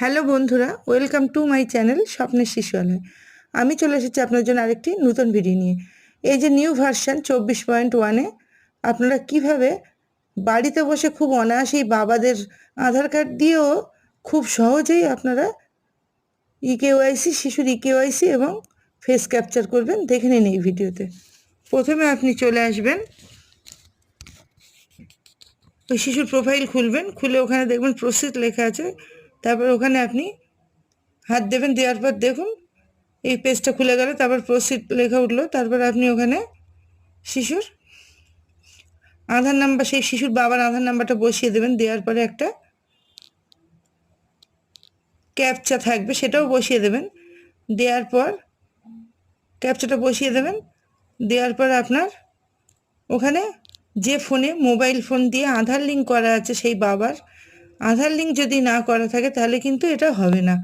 Hello বন্ধুরা, welcome to my channel স্বপ্নের শিশুয়ালয় আমি চলে এসেছি আপনার জন্য আরেকটি নতুন ভিডিও নিয়ে। এই যে নিউ ভার্সান চব্বিশ পয়েন্ট ওয়ানে, আপনারা কীভাবে বাড়িতে বসে খুব অনায়াসেই বাবাদের আধার কার্ড দিয়েও খুব সহজেই আপনারা ইকেওয়াইসি শিশুর ইকেওয়াইসি এবং ফেস ক্যাপচার করবেন, দেখে নিন এই ভিডিওতে। প্রথমে আপনি চলে আসবেন, ওই শিশুর প্রোফাইল খুলবেন, খুলে ওখানে দেখবেন প্রসেস লেখা আছে। তারপর ওখানে আপনি হাত দেবেন, দেওয়ার পর দেখুন, এই পেজটা খুলে গেল, তারপর প্রসিড লেখা উঠল, তারপর আপনি ওখানে শিশুর আধার নাম্বার, সেই শিশুর বাবার আধার নাম্বারটা বসিয়ে দেবেন, দেওয়ার পরে একটা ক্যাপচা থাকবে, সেটাও বসিয়ে দেবেন, দেওয়ার পর ক্যাপচাটা বসিয়ে দেবেন, দেওয়ার পর আপনার ওখানে যে ফোনে মোবাইল ফোন দিয়ে আধার লিঙ্ক করা আছে, সেই বাবার আধার লিঙ্ক যদি না করা থাকে, তাহলে কিন্তু এটা হবে না।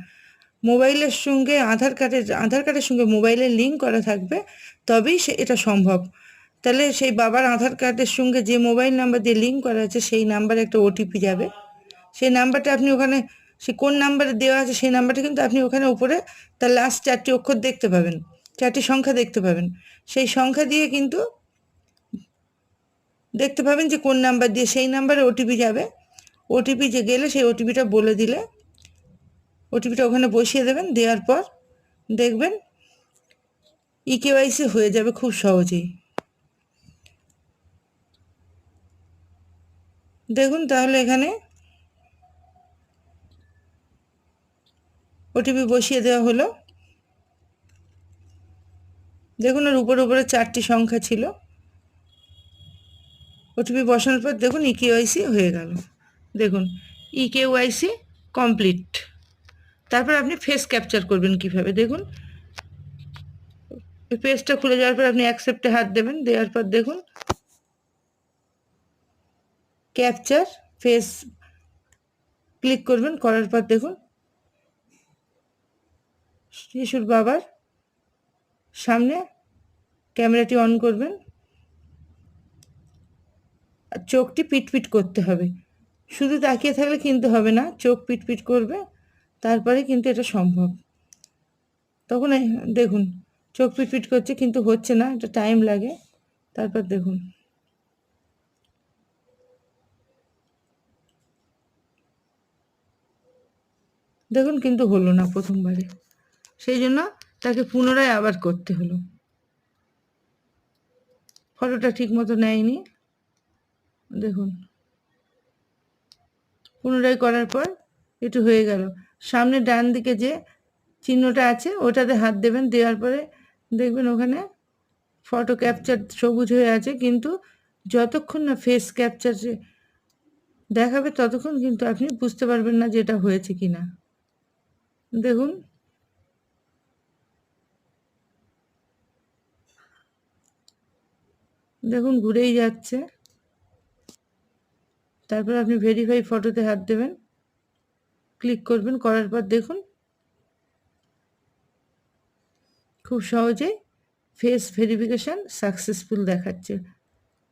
মোবাইলের সঙ্গে আধার কার্ডের আধার কার্ডের সঙ্গে মোবাইলের লিঙ্ক করা থাকবে, তবেই সে, এটা সম্ভব। তাহলে সেই বাবার আধার কার্ডের সঙ্গে যে মোবাইল নাম্বার দিয়ে লিঙ্ক করা আছে, সেই নাম্বারে একটা ওটিপি যাবে। সেই নাম্বারটা আপনি ওখানে, সে কোন নাম্বারে দেওয়া আছে, সেই নাম্বারটা কিন্তু আপনি ওখানে উপরে তার লাস্ট চারটি অক্ষর দেখতে পাবেন, চারটি সংখ্যা দেখতে পাবেন। সেই সংখ্যা দিয়ে কিন্তু দেখতে পাবেন যে কোন নাম্বার দিয়ে সেই নাম্বারে ওটিপি যাবে। ওটিপি যে গেলে সেই ওটিপিটা বলে দিলে। ওটিপিটা ওখানে বসিয়ে দেবেন, দেওয়ার পর দেখবেন ইকেওয়াইসি হয়ে যাবে খুব সহজেই। দেখুন তাহলে এখানে ওটিপি বসিয়ে দেওয়া হলো। দেখুন ওর উপরে উপরে চারটি সংখ্যা ছিল। ওটিপি বসানোর পর দেখুন ইকেওয়াইসি হয়ে গেল। দেখুন ই ইকেওয়াইসি কমপ্লিট তারপর আপনি ফেস ক্যাপচার করবেন কীভাবে? দেখুন পেজটা খুলে যাওয়ার পর আপনি অ্যাকসেপ্টে হাত দেবেন, দেওয়ার পর দেখুন ক্যাপচার ফেস ক্লিক করবেন, করার পর দেখুন শিশুর বাবার সামনে ক্যামেরাটি অন করবেন। আর চোখটি পিটপিট করতে হবে। শুধু তাকিয়ে থাকলে কিনতে হবে না, চোখ পিটপিট করবে, তারপরে কিন্তু এটা সম্ভব। তখন দেখুন, চোখ পিটপিট করছে কিন্তু হচ্ছে না, এটা টাইম লাগে, তারপর দেখুন। দেখুন কিন্তু হলো না প্রথমবারে, সেই জন্য তাকে পুনরায় আবার করতে হলো। ফটোটা ঠিক মতো নেয়নি, দেখুন। পুনরায় করার পর একটু হয়ে গেল। সামনে ডান দিকে যে চিহ্নটা আছে, ওটাতে হাত দেবেন, দেওয়ার পরে দেখবেন ওখানে ফটো ক্যাপচার সবুজ হয়ে আছে, কিন্তু যতক্ষণ না ফেস ক্যাপচার দেখাবে, ততক্ষণ কিন্তু আপনি বুঝতে পারবেন না যে এটা হয়েছে কি না দেখুন। দেখুন, ঘুরেই যাচ্ছে। তারপর আপনি ভেরিফাই ফটোতে হাত দেবেন। ক্লিক করবেন, করার পর দেখুন। খুব সহজেই ফেস ভেরিফিকেশান সাকসেসফুল দেখাচ্ছে।